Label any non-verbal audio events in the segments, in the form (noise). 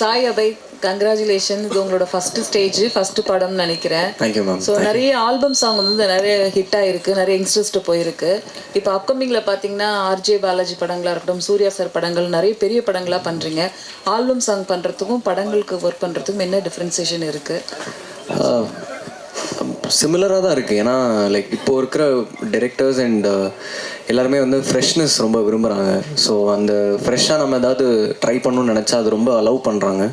Sai Abhay congratulation இது உங்களோட first stage first படம்னு நினைக்கிறேன். தேங்க்யூ மேம் ஸோ நிறைய ஆல்பம் சாங் வந்து நிறைய ஹிட் ஆயிருக்கு. நிறைய யங்ஸ்டர்ஸ்ட்டு போயிருக்கு. இப்போ அப்கமிங்கில் பார்த்தீங்கன்னா ஆர்ஜே பாலாஜி படங்களாக இருக்கட்டும் சூர்யா சார் படங்கள் நிறைய பெரிய படங்களாக பண்ணுறீங்க ஆல்பம் சாங் பண்ணுறதுக்கும் படங்களுக்கு ஒர்க் பண்ணுறதுக்கும் என்ன டிஃப்ரென்சேஷன் இருக்குது சிமிலராக தான் இருக்குது ஏன்னா லைக் இப்போ இருக்கிற டிரெக்டர்ஸ் அண்ட் uh, எல்லாருமே வந்து ஃப்ரெஷ்னஸ் ரொம்ப விரும்புகிறாங்க ஸோ அந்த ஃப்ரெஷ்ஷாக நம்ம ஏதாவது ட்ரை பண்ணணும்னு நினச்சா அது ரொம்ப அலோவ் பண்ணுறாங்க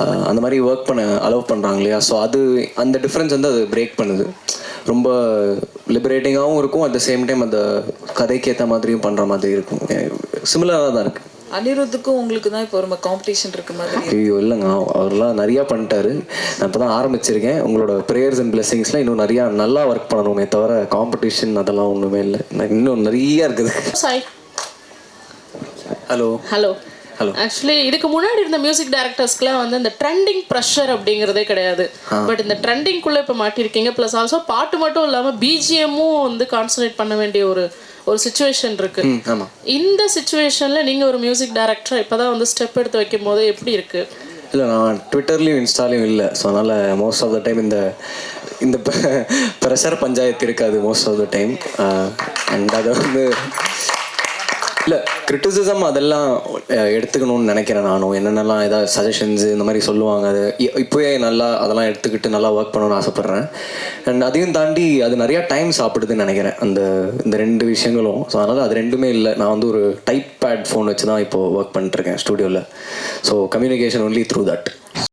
uh, அந்த மாதிரி ஒர்க் பண்ண அலோவ் பண்ணுறாங்க இல்லையா? ஸோ அது அந்த டிஃப்ரென்ஸ் வந்து அது பிரேக் பண்ணுது. ரொம்ப லிபரேட்டிங்காகவும் இருக்கும். அட் த சேம் டைம் அந்த கதைக்கு ஏற்ற மாதிரியும் பண்ணுற மாதிரி இருக்கும். சிமிலராக தான் இருக்குது அனிருத்துக்கும் உங்களுக்கு தான் இப்போ ரொம்ப காம்படிஷன் இருக்க மாதிரி ஐயோ இல்லைங்க. அவ- அவர்லாம் நிறையா பண்ணிட்டாரு. நான் இப்போ தான் ஆரம்பிச்சிருக்கேன். உங்களோட ப்ரேயர்ஸ் அண்ட் பிளெஸிங்ஸ்லாம் இன்னும் நிறையா நல்லா ஒர்க் பண்ணணுமே தவிர காம்படிஷன் அதெல்லாம் ஒன்றுமே இல்லை. நான் இன்னும் நிறைய இருக்குது. Sai hello hello Hello. Actually இதுக்கு முன்னாடி இருந்த மியூசிக் டைரக்டர்ஸ்க்குலாம் வந்து இந்த ட்ரெண்டிங் ப்ரெஷர் அப்படிங்கிறதே கிடையாது. பட் இந்த ட்ரெண்டிங்குள்ளே இப்போ மாட்டிருக்கீங்க. ப்ளஸ் ஆல்சோ பாட்டு மட்டும் இல்லாமல் பிஜிஎம்மும் வந்து கான்சன்ட்ரேட் பண்ண வேண்டிய ஒரு ஒரு சுச்சுவேஷன் இருக்கு. இந்த சுச்சுவேஷன்ல நீங்க ஒரு மியூசிக் டைரக்டர் இப்பதான் வந்து ஸ்டெப் எடுத்து வைக்கும் போது எப்படி இருக்கு? இல்லை நான் ட்விட்டர்லேயும் இன்ஸ்டாலையும் இல்லை. ஸோ அதனால் மோஸ்ட் ஆஃப் த டைம் இந்த இந்த (laughs) ப்ரெஷர் பஞ்சாயத்து இருக்காது most of the time and அதை வந்து இல்லை கிரிட்டிசிசம் அதெல்லாம் எடுத்துக்கணும்னு நினைக்கிறேன் நானும். என்னென்னலாம் ஏதாவது சஜஷன்ஸ் இந்த மாதிரி சொல்லுவாங்க. அது இ- நல்லா அதெல்லாம் எடுத்துக்கிட்டு நல்லா ஒர்க் பண்ணணும்னு ஆசைப்பட்றேன். அண்ட் அதையும் தாண்டி அது நிறையா டைம் சாப்பிடுதுன்னு நினைக்கிறேன். அந்த இந்த ரெண்டு விஷயங்களும். ஸோ அதனால் அது ரெண்டுமே இல்லை. நான் வந்து ஒரு டைப் பேட் ஃபோன் வச்சு தான் இப்போது ஒர்க் பண்ணிட்டுருக்கேன் ஸ்டூடியோவில் so communication only through that